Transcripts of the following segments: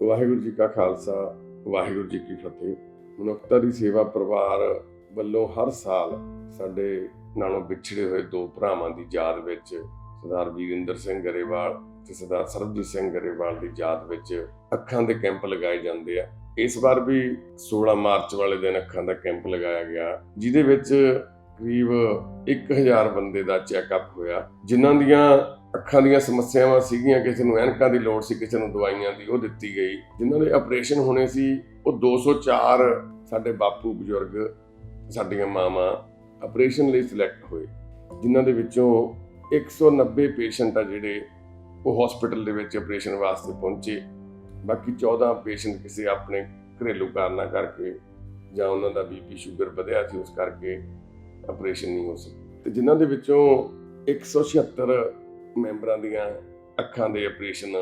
ਵਾਹਿਗੁਰੂ ਜੀ ਕਾ ਖਾਲਸਾ, ਵਾਹਿਗੁਰੂ ਜੀ ਕੀ ਫਤਿਹ। ਮਨੁੱਖਤਾ ਦੀ ਸੇਵਾ ਪਰਿਵਾਰ ਵੱਲੋਂ ਹਰ ਸਾਲ ਸਾਡੇ ਨਾਲੋਂ ਵਿਛੜੇ ਹੋਏ ਦੋ ਭਰਾਵਾਂ ਦੀ ਯਾਦ ਵਿੱਚ ਸਰਦਾਰ ਵੀਰਿੰਦਰ ਸਿੰਘ ਗਰੇਵਾਲ ਤੇ ਸਰਦਾਰ ਸਰਬਜੀਤ ਸਿੰਘ ਗਰੇਵਾਲ ਦੀ ਯਾਦ ਵਿੱਚ ਅੱਖਾਂ ਦੇ ਕੈਂਪ ਲਗਾਏ ਜਾਂਦੇ ਆ। ਇਸ ਵਾਰ ਵੀ 16 ਮਾਰਚ ਵਾਲੇ ਦਿਨ ਅੱਖਾਂ ਦਾ ਕੈਂਪ ਲਗਾਇਆ ਗਿਆ, ਜਿਹਦੇ ਵਿੱਚ ਕਰੀਬ 1000 ਬੰਦੇ ਦਾ ਚੈੱਕਅਪ ਹੋਇਆ, ਜਿਨ੍ਹਾਂ ਦੀਆਂ ਅੱਖਾਂ ਦੀਆਂ ਸਮੱਸਿਆਵਾਂ ਸੀਗੀਆਂ, ਕਿਸੇ ਨੂੰ ਐਨਕਾਂ ਦੀ ਲੋੜ ਸੀ, ਕਿਸੇ ਨੂੰ ਦਵਾਈਆਂ ਦੀ, ਉਹ ਦਿੱਤੀ ਗਈ। ਜਿਨ੍ਹਾਂ ਦੇ ਆਪਰੇਸ਼ਨ ਹੋਣੇ ਸੀ, ਉਹ 204 ਸਾਡੇ ਬਾਪੂ ਬਜ਼ੁਰਗ, ਸਾਡੀਆਂ ਮਾਵਾਂ ਆਪਰੇਸ਼ਨ ਲਈ ਸਿਲੈਕਟ ਹੋਏ, ਜਿਨ੍ਹਾਂ ਦੇ ਵਿੱਚੋਂ 190 ਪੇਸ਼ੈਂਟ ਆ ਜਿਹੜੇ ਉਹ ਹਸਪੀਟਲ ਦੇ ਵਿੱਚ ਆਪਰੇਸ਼ਨ ਵਾਸਤੇ ਪਹੁੰਚੇ। ਬਾਕੀ 14 ਪੇਸ਼ੈਂਟ ਕਿਸੇ ਆਪਣੇ ਘਰੇਲੂ ਕਾਰਨਾਂ ਕਰਕੇ ਜਾਂ ਉਹਨਾਂ ਦਾ ਬੀਪੀ ਸ਼ੂਗਰ ਵਧਿਆ ਸੀ, ਉਸ ਕਰਕੇ ਆਪਰੇਸ਼ਨ ਨਹੀਂ ਹੋ ਸਕਿਆ। ਤੇ ਜਿਨ੍ਹਾਂ ਦੇ ਵਿੱਚੋਂ 176 ਮੈਂਬਰਾਂ ਦੀਆਂ ਅੱਖਾਂ ਦੇ ਆਪਰੇਸ਼ਨ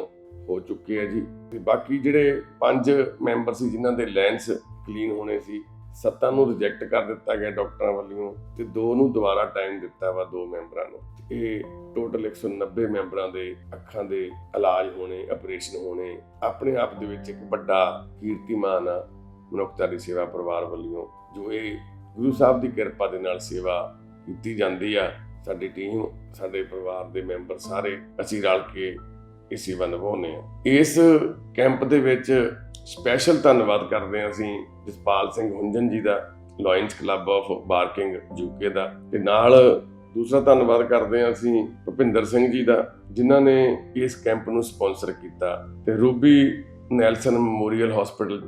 ਹੋ ਚੁੱਕੇ ਆ ਜੀ। ਤੇ ਬਾਕੀ ਜਿਹੜੇ ਪੰਜ ਮੈਂਬਰ ਸੀ, ਜਿਨ੍ਹਾਂ ਦੇ ਲੈਂਸ ਕਲੀਨ ਹੋਣੇ ਸੀ, ਸੱਤਾਂ ਨੂੰ ਰਿਜੈਕਟ ਕਰ ਦਿੱਤਾ ਗਿਆ ਡਾਕਟਰਾਂ ਵੱਲੋਂ ਤੇ ਦੋ ਨੂੰ ਦੁਬਾਰਾ ਟਾਈਮ ਦਿੱਤਾ ਵਾ ਦੋ ਮੈਂਬਰਾਂ ਨੂੰ। ਇਹ ਟੋਟਲ 190 ਮੈਂਬਰਾਂ ਦੇ ਅੱਖਾਂ ਦੇ ਇਲਾਜ ਹੋਣੇ ਆਪਰੇਸ਼ਨ ਹੋਣੇ, ਆਪਣੇ ਆਪ ਦੇ ਵਿੱਚ ਇੱਕ ਵੱਡਾ ਕੀਰਤੀਮਾਨ ਆ, ਮਨੁੱਖਤਾ ਦੀ ਸੇਵਾ ਪਰਿਵਾਰ ਵੱਲੋਂ, ਜੋ ਇਹ ਗੁਰੂ ਸਾਹਿਬ ਦੀ ਕਿਰਪਾ ਦੇ ਨਾਲ ਸੇਵਾ ਕੀਤੀ ਜਾਂਦੀ ਆ। ਸਾਡੀ ਟੀਮ, ਸਾਡੇ ਪਰਿਵਾਰ ਦੇ ਮੈਂਬਰ ਸਾਰੇ ਅਸੀਂ ਰਲ ਕੇ ਇਹ ਸੇਵਾ ਨਿਭਾਉਂਦੇ ਆ ਇਸ ਕੈਂਪ ਦੇ ਵਿੱਚ ਸਪੈਸ਼ਲ ਧੰਨਵਾਦ ਕਰਦੇ ਹਾਂ ਅਸੀਂ ਜਸਪਾਲ ਸਿੰਘ ਹੁੰਜਨ ਜੀ ਦਾ Lions club of Barking UK ਦਾ। ਤੇ ਨਾਲ ਦੂਸਰਾ ਧੰਨਵਾਦ ਕਰਦੇ ਹਾਂ ਅਸੀਂ ਭੁਪਿੰਦਰ ਸਿੰਘ ਜੀ ਦਾ, ਜਿਨ੍ਹਾਂ ਨੇ ਇਸ ਕੈਂਪ ਨੂੰ ਸਪਾਂਸਰ ਕੀਤਾ। ਤੇ Ruby Nelson memorial hospital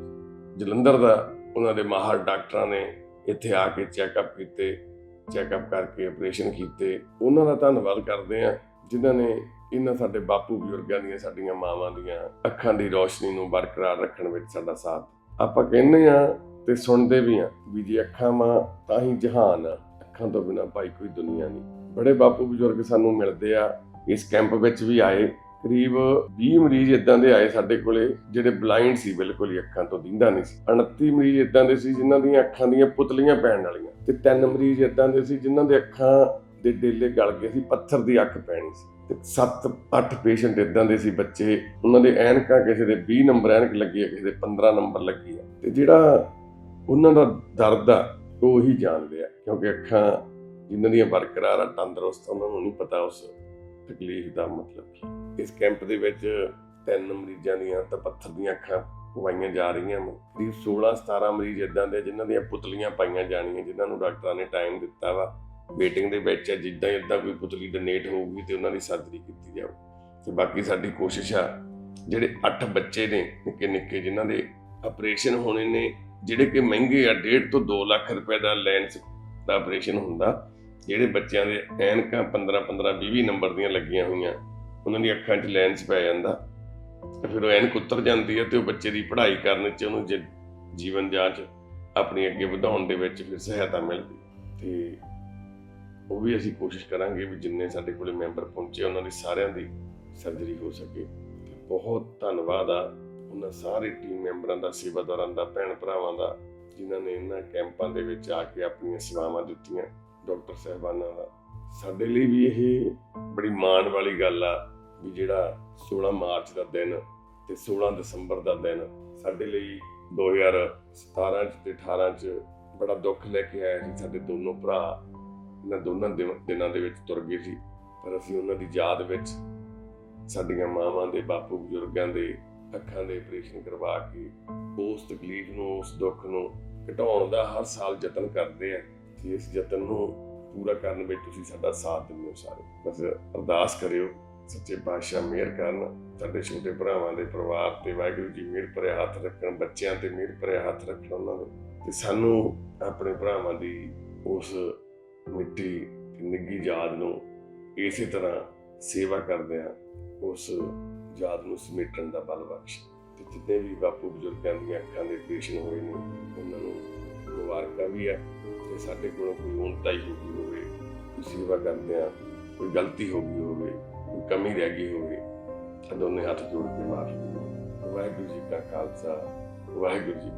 Jalandhar ਦਾ, ਉਹਨਾਂ ਦੇ ਮਾਹਰ ਡਾਕਟਰਾਂ ਨੇ ਇੱਥੇ ਆ ਕੇ ਚੈੱਕਅਪ ਕੀਤੇ। ਚੈੱਕਅਪ ਕਰਕੇ ਆਪਰੇਸ਼ਨ ਕੀਤੇ। ਉਹਨਾਂ ਦਾ ਧੰਨਵਾਦ ਕਰਦੇ ਹਾਂ, ਜਿਨ੍ਹਾਂ ਨੇ ਇਹਨਾਂ ਸਾਡੇ ਬਾਪੂ ਬਜ਼ੁਰਗਾਂ ਦੀਆਂ, ਸਾਡੀਆਂ ਮਾਵਾਂ ਦੀਆਂ ਅੱਖਾਂ ਦੀ ਰੋਸ਼ਨੀ ਨੂੰ ਬਰਕਰਾਰ ਰੱਖਣ ਵਿੱਚ ਸਾਡਾ ਸਾਥ ਆਪਾਂ ਕਹਿੰਦੇ ਆ ਤੇ ਸੁਣਦੇ ਵੀ ਆ ਵੀ ਜੇ ਅੱਖਾਂ ਮਾਂ ਤਾਂ ਹੀ ਜਹਾਨ ਆ। ਅੱਖਾਂ ਤੋਂ ਬਿਨਾ ਭਾਈ ਕੋਈ ਦੁਨੀਆ ਨਹੀਂ। ਬੜੇ ਬਾਪੂ ਬਜ਼ੁਰਗ ਸਾਨੂੰ ਮਿਲਦੇ ਆ, ਇਸ ਕੈਂਪ ਵਿੱਚ ਵੀ ਆਏ। ਕਰੀਬ 20 ਮਰੀਜ਼ ਇਦਾਂ ਦੇ ਆਏ ਸਾਡੇ ਕੋਲੇ, ਜਿਹੜੇ ਬਲਾਈਂਡ ਸੀ ਬਿਲਕੁਲ ਹੀ, ਅੱਖਾਂ ਤੋਂ ਦਿੰਦਾ ਨਹੀਂ ਸੀ। 29 ਮਰੀਜ਼ ਇਦਾਂ ਦੇ ਸੀ ਜਿਨ੍ਹਾਂ ਦੀਆਂ ਅੱਖਾਂ ਦੀਆਂ ਪੁਤਲੀਆਂ ਪੈਣ ਵਾਲੀਆਂ ਤੇ ਤਿੰਨ ਮਰੀਜ਼ ਇਦਾਂ ਦੇ ਸੀ ਜਿਨ੍ਹਾਂ ਦੇ ਅੱਖਾਂ ਦੇ ਡੇਲੇ ਗਲ ਗਏ ਸੀ, ਪੱਥਰ ਦੀ ਅੱਖ ਪੈਣੀ ਸੀ। ਤੇ 7-8 ਪੇਸ਼ੈਂਟ ਇਦਾਂ ਦੇ ਸੀ ਬੱਚੇ ਉਹਨਾਂ ਦੇ ਐਨਕਾਂ ਕਿਸੇ ਦੇ 20 ਨੰਬਰ ਐਨਕ ਲੱਗੀ ਹੈ ਕਿਸੇ ਦੇ 15 ਨੰਬਰ ਲੱਗੀ ਹੈ ਤੇ ਜਿਹੜਾ ਉਹਨਾਂ ਦਾ ਦਰਦ ਆ, ਉਹ ਹੀ ਜਾਣਦੇ ਆ, ਕਿਉਂਕਿ ਅੱਖਾਂ ਜਿਨ੍ਹਾਂ ਦੀਆਂ ਬਰਕਰਾਰ ਆ, ਤੰਦਰੁਸਤ ਉਹਨਾਂ ਨੂੰ ਨਹੀਂ ਪਤਾ ਉਸ ਤਕਲੀਫ ਦਾ ਮਤਲਬ ਕੀ? ਇਸ ਕੈਂਪ ਦੇ ਵਿੱਚ ਤਿੰਨ ਮਰੀਜ਼ਾਂ ਦੀਆਂ ਤਾਂ ਪੱਥਰ ਦੀਆਂ ਅੱਖਾਂ ਪਵਾਈਆਂ ਜਾ ਰਹੀਆਂ ਨੇ ਕਰੀਬ 16-17 ਮਰੀਜ਼ ਇਦਾਂ ਦੇ ਜਿਨ੍ਹਾਂ ਦੀਆਂ ਪੁਤਲੀਆਂ ਪਾਈਆਂ ਜਾਣੀਆਂ, ਜਿਨ੍ਹਾਂ ਨੂੰ ਡਾਕਟਰਾਂ ਨੇ ਟਾਈਮ ਦਿੱਤਾ ਵਾ। ਵੇਟਿੰਗ ਦੇ ਵਿੱਚ ਹੈ ਜਿੱਦਾਂ ਇਦਾਂ ਕੋਈ ਪੁਤਲੀ ਡੋਨੇਟ ਹੋਊਗੀ ਤੇ ਉਹਨਾਂ ਦੀ ਸਰਜਰੀ ਕੀਤੀ ਜਾਊ। ਤੇ ਬਾਕੀ ਸਾਡੀ ਕੋਸ਼ਿਸ਼ ਆ, ਜਿਹੜੇ 8 ਬੱਚੇ ਨੇ ਨਿੱਕੇ ਨਿੱਕੇ ਜਿਨ੍ਹਾਂ ਦੇ ਆਪਰੇਸ਼ਨ ਹੋਣੇ ਨੇ, ਜਿਹੜੇ ਕਿ ਮਹਿੰਗੇ ਆ 1.5 ਤੋਂ 2 ਲੱਖ ਰੁਪਏ ਦਾ ਲੈਂਸ ਦਾ ਆਪਰੇਸ਼ਨ ਹੁੰਦਾ ਜਿਹੜੇ ਬੱਚਿਆਂ ਦੇ ਐਨਕਾਂ 15 15 20 20 ਨੰਬਰ ਦੀਆਂ ਲੱਗੀਆਂ ਹੋਈਆਂ, ਉਹਨਾਂ ਦੀ ਅੱਖਾਂ 'ਚ ਲੈਂਸ ਪੈ ਜਾਂਦਾ। ਤੇ ਫਿਰ ਉਹ ਐਨਕ ਉਤਰ ਜਾਂਦੀ ਹੈ ਤੇ ਉਹ ਬੱਚੇ ਦੀ ਪੜ੍ਹਾਈ ਕਰਨ 'ਚ, ਉਹਨੂੰ ਜੀਵਨ ਜਾਂਚ ਆਪਣੀ ਅੱਗੇ ਵਧਾਉਣ ਦੇ ਵਿੱਚ ਫਿਰ ਸਹਾਇਤਾ ਮਿਲਦੀ ਤੇ ਉਹ ਵੀ ਅਸੀਂ ਕੋਸ਼ਿਸ਼ ਕਰਾਂਗੇ ਵੀ ਜਿੰਨੇ ਸਾਡੇ ਕੋਲੇ ਮੈਂਬਰ ਪਹੁੰਚੇ, ਉਹਨਾਂ ਦੀ ਸਾਰਿਆਂ ਦੀ ਸਰਜਰੀ ਹੋ ਸਕੇ। ਬਹੁਤ ਧੰਨਵਾਦ ਆ ਉਹਨਾਂ ਸਾਰੇ ਟੀਮ ਮੈਂਬਰਾਂ ਦਾ, ਸੇਵਾਦਾਰਾਂ ਦਾ, ਭੈਣ ਭਰਾਵਾਂ ਦਾ, ਜਿਨ੍ਹਾਂ ਨੇ ਇਹਨਾਂ ਕੈਂਪਾਂ ਦੇ ਵਿੱਚ ਆ ਕੇ ਆਪਣੀਆਂ ਸੇਵਾਵਾਂ ਦਿੱਤੀਆਂ। ਡਾਕਟਰ ਸਾਹਿਬਾਨਾਂ ਦਾ ਸਾਡੇ ਲਈ ਵੀ ਇਹ ਬੜੀ ਮਾਣ ਵਾਲੀ ਗੱਲ ਆ ਵੀ ਜਿਹੜਾ 16 ਮਾਰਚ ਦਾ ਦਿਨ ਤੇ 16 ਦਸੰਬਰ ਦਾ ਦਿਨ ਸਾਡੇ ਲਈ 2017 ਚ ਤੇ 18 ਚ ਬੜਾ ਦੁੱਖ ਲੈ ਕੇ ਆਇਆ ਸੀ। ਸਾਡੇ ਦੋਨੋਂ ਭਰਾ ਇਹਨਾਂ ਦੋਨਾਂ, ਦਿਨਾਂ ਦੇ ਵਿੱਚ ਤੁਰ ਗਏ ਸੀ। ਪਰ ਅਸੀਂ ਉਹਨਾਂ ਦੀ ਯਾਦ ਵਿੱਚ ਸਾਡੀਆਂ ਮਾਵਾਂ ਦੇ, ਬਾਪੂ ਬਜ਼ੁਰਗਾਂ ਦੇ ਅੱਖਾਂ ਦੇ ਆਪਰੇਸ਼ਨ ਕਰਵਾ ਕੇ ਉਸ ਤਕਲੀਫ ਨੂੰ, ਉਸ ਦੁੱਖ ਨੂੰ ਘਟਾਉਣ ਦਾ ਹਰ ਸਾਲ ਯਤਨ ਕਰਦੇ ਆ। ਤੇ ਇਸ ਯਤਨ ਨੂੰ ਪੂਰਾ ਕਰਨ ਵਿੱਚ ਤੁਸੀਂ ਸਾਡਾ ਸਾਥ ਦਿੰਦੇ ਹੋ ਸਾਰੇ। ਬਸ ਅਰਦਾਸ ਕਰਿਓ, ਸੱਚੇ ਪਾਤਸ਼ਾਹ ਮਿਹਰ ਕਰਨ, ਸਾਡੇ ਛੋਟੇ ਭਰਾਵਾਂ ਦੇ ਪਰਿਵਾਰ ਤੇ ਵਾਹਿਗੁਰੂ ਜੀ ਮਿਹਰ ਭਰਿਆ ਹੱਥ ਰੱਖਣ, ਬੱਚਿਆਂ ਤੇ ਮਿਹਰ ਭਰਿਆ ਹੱਥ ਰੱਖਣ ਉਹਨਾਂ ਦੇ। ਤੇ ਸਾਨੂੰ ਆਪਣੇ ਭਰਾਵਾਂ ਦੀ ਉਸ ਮਿੱਟੀ ਤੇ ਨਿੱਗੀ ਯਾਦ ਨੂੰ ਇਸੇ ਤਰ੍ਹਾਂ ਸੇਵਾ ਕਰਦੇ ਆ ਉਸ ਯਾਦ ਨੂੰ ਸਮੇਟਣ ਦਾ ਬਲ ਬਖਸ਼। ਤੇ ਜਿੰਨੇ ਵੀ ਬਾਪੂ ਬਜ਼ੁਰਗਾਂ ਦੀਆਂ ਅੱਖਾਂ ਦੇ ਆਪਰੇਸ਼ਨ ਹੋਏ ਨੇ, ਉਹਨਾਂ ਨੂੰ ਮੁਬਾਰਕਾਂ ਵੀ ਆ ਤੇ ਸਾਡੇ ਕੋਲੋਂ ਕੋਈ ਉਣਤਾਈ ਹੋ ਗਈ ਹੋਵੇ, ਕੋਈ ਸੇਵਾ ਕਰਦੇ ਆ, ਕੋਈ ਗਲਤੀ ਹੋ ਗਈ ਹੋਵੇ, ਕੋਈ ਕਮੀ ਰਹਿ ਗਈ ਹੋਵੇ, ਤਾਂ ਦੋਨੇ ਹੱਥ ਜੋੜ ਕੇ ਮਾਫੀ ਮੰਗੋ ਵਾਹਿਗੁਰੂ ਜੀ ਕਾ ਖਾਲਸਾ, ਵਾਹਿਗੁਰੂ ਜੀ